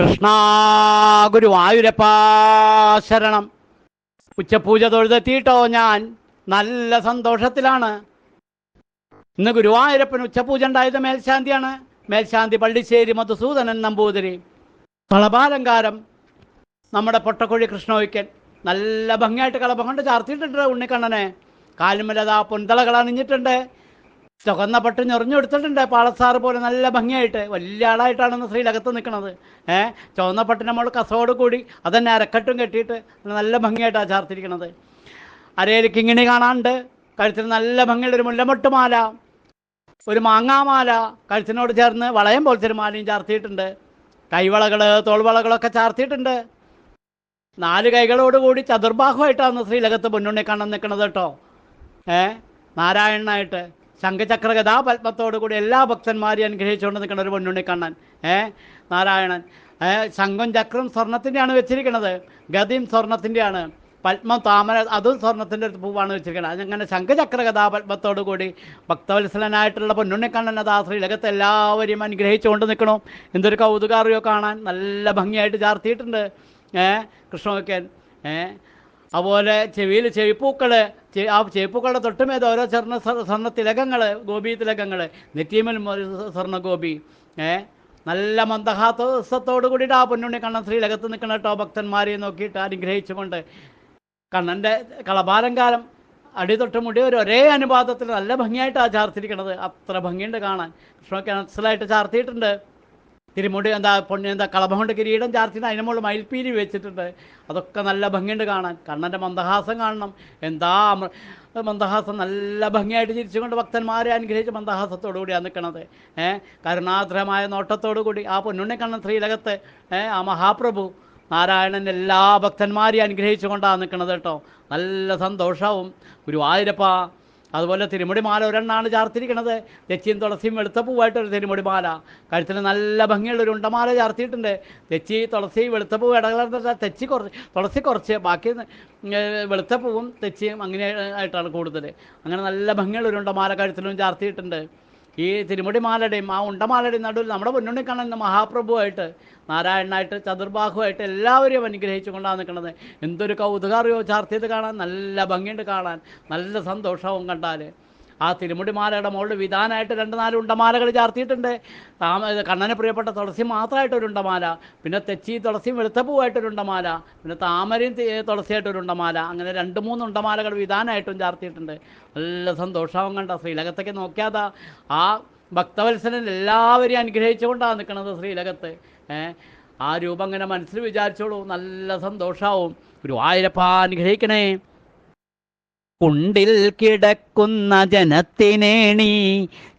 കൃഷ്ണ ഗുരുവായൂരപ്പ ശരണം. ഉച്ചപൂജ തൊഴുതെത്തിയിട്ടോ ഞാൻ? നല്ല സന്തോഷത്തിലാണ്. ഇന്ന് ഗുരുവായൂരപ്പൻ ഉച്ചപൂജ ഉണ്ടായത് മേൽശാന്തിയാണ്. മേൽശാന്തി പള്ളിശ്ശേരി മധുസൂദനൻ നമ്പൂതിരി. കളഭാലങ്കാരം നമ്മുടെ പൊട്ടക്കുഴി കൃഷ്ണോയ്ക്കൻ. നല്ല ഭംഗിയായിട്ട് കളഭം കൊണ്ട് ചാർത്തിയിട്ടുണ്ട് ഉണ്ണിക്കണ്ണനെ. കാലുമലതാ പൊന്തളകൾ അണിഞ്ഞിട്ടുണ്ട് ചുവന്ന പട്ട് ഞൊറിഞ്ഞെടുത്തിട്ടുണ്ട് പാളസാറ് പോലെ നല്ല ഭംഗിയായിട്ട്. വലിയ ആളായിട്ടാണ് ശ്രീലകത്ത് നിൽക്കുന്നത് ഏഹ് ചുവന്ന പട്ടിന് നമ്മൾ കസോട് കൂടി അതന്നെ അരക്കെട്ടും കെട്ടിയിട്ട് നല്ല ഭംഗിയായിട്ടാണ് ചാർത്തിരിക്കുന്നത് അരയിൽ കിങ്ങിണി കാണാണ്ട് കഴുത്തിന് നല്ല ഭംഗിയുള്ള ഒരു മുല്ലമൊട്ടുമാല ഒരു മാങ്ങാമാല കഴുത്തിനോട് ചേർന്ന് വളയം പോലത്തെ ഒരു മാലയും ചാർത്തിയിട്ടുണ്ട്. കൈവളകൾ തോൾവളകളൊക്കെ ചാർത്തിയിട്ടുണ്ട്. നാല് കൈകളോടുകൂടി ചതുർബാഹുമായിട്ടാണ് ശ്രീലകത്ത് പൊന്നുണ്ണി കാണാൻ നിൽക്കുന്നത് കേട്ടോ. ഏഹ് നാരായണനായിട്ട്. ശംഖചക്ര കഥാപത്മത്തോടുകൂടി എല്ലാ ഭക്തന്മാരെയും അനുഗ്രഹിച്ചുകൊണ്ട് നിൽക്കുന്ന ഒരു പൊന്നുണ്ണി കണ്ണൻ. ഏ? നാരായണൻ. സംഘം ചക്രം സ്വർണത്തിന്റെയാണ് വെച്ചിരിക്കുന്നത്. ഗതിയും സ്വർണത്തിന്റെയാണ്. പത്മം താമര അതും സ്വർണത്തിന്റെ ഒരു പൂവാണ് വെച്ചിരിക്കുന്നത്. അങ്ങനെ ശംഖചക്ര കഥാപത്മത്തോടു കൂടി ഭക്തവത്സലനായിട്ടുള്ള പൊന്നുണ്ണിക്കണ്ണൻ അത് ശ്രീലകത്ത് എല്ലാവരെയും അനുഗ്രഹിച്ചുകൊണ്ട് നിൽക്കണം എന്തൊരു കൗതുകാറിയോ കാണാൻ. നല്ല ഭംഗിയായിട്ട് ചാർത്തിയിട്ടുണ്ട്. ഏ? കൃഷ്ണമൊക്കെ. ഏ? അതുപോലെ ചെവിയിൽ ചെവിപ്പൂക്കൾ ആ ചെവിപ്പൂക്കളുടെ തൊട്ടുമേത് ഓരോ സ്വർണ സ്വർണ തിലകങ്ങൾ ഗോപി തിലകങ്ങൾ നെറ്റിയമലും ഒരു സ്വർണ ഗോപി. ഏ? നല്ല മന്ദഹാസത്തോടു കൂടിയിട്ട് ആ പൊന്നുണ്ണി കണ്ണൻ ശ്രീലകത്ത് നിൽക്കുന്ന കേട്ടോ ഭക്തന്മാരെ നോക്കിയിട്ട് അനുഗ്രഹിച്ചുകൊണ്ട് കണ്ണന്റെ കളഭാലങ്കാരം അടി തൊട്ട് മുടി ഒരു ഒരേ അനുപാതത്തിൽ നല്ല ഭംഗിയായിട്ടാണ് ചാർത്തിരിക്കണത്. അത്ര ഭംഗിയുണ്ട് കാണാൻ. കൃഷ്ണൊക്കെ മനസ്സിലായിട്ട് ചാർത്തിയിട്ടുണ്ട്. തിരുമുടി എന്താ പൊണ്ണി എന്താ കളഭം കൊണ്ട് കിരീടം ചാർത്തിന് അതിന് മുകളിൽ മയിൽപ്പീലി വെച്ചിട്ടുണ്ട്. അതൊക്കെ നല്ല ഭംഗിയുണ്ട് കാണാൻ. കണ്ണന്റെ മന്ദഹാസം കാണണം. എന്താ മന്ദഹാസം നല്ല ഭംഗിയായിട്ട് ചിരിച്ചുകൊണ്ട് ഭക്തന്മാരെ അനുഗ്രഹിച്ച് മന്ദഹാസത്തോടു കൂടിയാണ് നിൽക്കണത്. ഏഹ് കരുണാദ്രമായ നോട്ടത്തോടു കൂടി ആ പൊന്നുണ്ണിക്കണ്ണൻ ശ്രീലകത്ത് ഏഹ് ആ മഹാപ്രഭു നാരായണൻ എല്ലാ ഭക്തന്മാരെയും അനുഗ്രഹിച്ചുകൊണ്ടാണ് നിൽക്കുന്നത് കേട്ടോ. നല്ല സന്തോഷവും. ഗുരുവായൂരപ്പ അതുപോലെ തിരുമുടി മാല ഒരെണ്ണാണ് ചാർത്തിരിക്കണത്. തെച്ചിയും തുളസിയും വെളുത്ത പൂവായിട്ടൊരു തിരുമുടി മാല കഴുത്തിൽ നല്ല ഭംഗിയുള്ള ഒരു ഉണ്ടമാല ചാർത്തിയിട്ടുണ്ട്. തെച്ചി തുളസി വെളുത്ത പൂവ് ഇടകലർന്നിട്ട് തെച്ചി കുറച്ച് തുളസി കുറച്ച് ബാക്കി വെളുത്ത പൂവും തെച്ചിയും അങ്ങനെ ആയിട്ടാണ് കൂടുതൽ അങ്ങനെ നല്ല ഭംഗിയുള്ള ഒരു ഉണ്ടമാല കഴുത്തിലും ചാർത്തിയിട്ടുണ്ട്. ഈ തിരുമുടിമാലയുടെയും ആ ഉണ്ടമാലയുടെയും നടുവിൽ നമ്മുടെ മുന്നണി കാണുന്ന മഹാപ്രഭുവായിട്ട് നാരായണനായിട്ട് ചതുർബാഹുവായിട്ട് എല്ലാവരെയും അനുഗ്രഹിച്ചുകൊണ്ടാണ് നിൽക്കുന്നത്. എന്തൊരു കൗതുകാറിയോ ചാർത്തിയത് കാണാൻ നല്ല ഭംഗിയുണ്ട് കാണാൻ നല്ല സന്തോഷവും കണ്ടാൽ ആ തിരുമുടിമാലയുടെ മുകളിൽ വിധാനമായിട്ട് രണ്ട് നാല് ഉണ്ടമാലകൾ ചാർത്തിയിട്ടുണ്ട്. താമ കണ്ണന് പ്രിയപ്പെട്ട തുളസി മാത്രമായിട്ടൊരു ഉണ്ടമാല. പിന്നെ തെച്ചി തുളസിയും വെളുത്തപ്പൂവായിട്ടൊരു ഉണ്ടമാല. പിന്നെ താമരയും തുളസിയായിട്ടൊരു ഉണ്ടമാല. അങ്ങനെ രണ്ട് മൂന്ന് ഉണ്ടമാലകൾ വിധാനമായിട്ടും ചാർത്തിയിട്ടുണ്ട്. നല്ല സന്തോഷാവും കണ്ട ശ്രീലകത്തേക്ക് നോക്കിയാതാ. ആ ഭക്തവത്സരൻ എല്ലാവരെയും അനുഗ്രഹിച്ചുകൊണ്ടാണ് നിൽക്കുന്നത് ശ്രീലകത്ത്. ആ രൂപം അങ്ങനെ മനസ്സിൽ വിചാരിച്ചോളൂ. നല്ല സന്തോഷാവും. ഗുരുവായൂരപ്പ അനുഗ്രഹിക്കണേ. കുണ്ടിൽ കിടക്കുന്ന ജനത്തിനേണി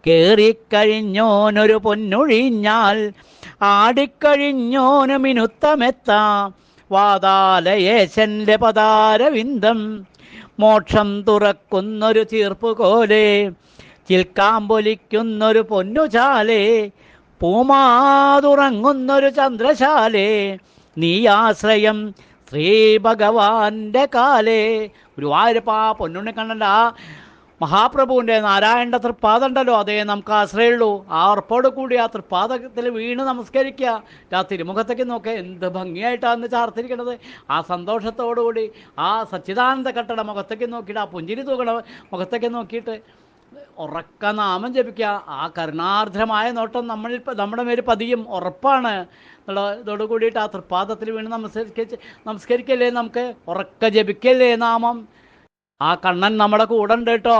കേറിക്കഴിഞ്ഞോനൊരു പൊന്നൊഴിഞ്ഞാൽ ആടിക്കഴിഞ്ഞോന് മിനുത്തമെത്ത വാതാലയേശന്റെ പതാരവിന്ദം. മോക്ഷം തുറക്കുന്നൊരു ചീർപ്പുകോലെ ചിൽക്കാമ്പൊലിക്കുന്നൊരു പൊന്നുചാലേ പൂമാതുറങ്ങുന്നൊരു ചന്ദ്രശാലേ നീ ആശ്രയം ശ്രീ ഭഗവാന്റെ കാലേ. ഗുരുവായൂരപ്പാ പൊന്നുണ്ണിക്കണ്ണന്റെ ആ മഹാപ്രഭുവിന്റെ നാരായണ തൃപ്പാദം ഉണ്ടല്ലോ അതേ നമുക്ക് ആശ്രയമുള്ളൂ. ആ ഉറപ്പോട് കൂടി ആ തൃപ്പാദത്തിൽ വീണ് നമസ്കരിക്കുക. ആ തിരുമുഖത്തേക്ക് നോക്കുക എന്ത് ഭംഗിയായിട്ടാണ് ചാർത്തിരിക്കണത്. ആ സന്തോഷത്തോടുകൂടി ആ സച്ചിദാനന്ദ കട്ടട മുഖത്തേക്ക് നോക്കിയിട്ട് ആ പുഞ്ചിരി തൂക്കണ മുഖത്തേക്ക് നോക്കിയിട്ട് ഉറക്ക നാമം ജപിക്കുക. ആ കരുണാർദ്രമായ നോട്ടം നമ്മളിൽ നമ്മുടെ മേൽ പതിയും. ഉറപ്പാണ്. എന്നുള്ള ഇതോട് കൂടിയിട്ട് ആ തൃപ്പാദത്തിൽ വീണ് നമസ്കരിച്ച് നമസ്കരിക്കല്ലേ നമുക്ക്? ഉറക്ക ജപിക്കല്ലേ നാമം? ആ കണ്ണൻ നമ്മുടെ കൂടെ ഉണ്ട് കേട്ടോ.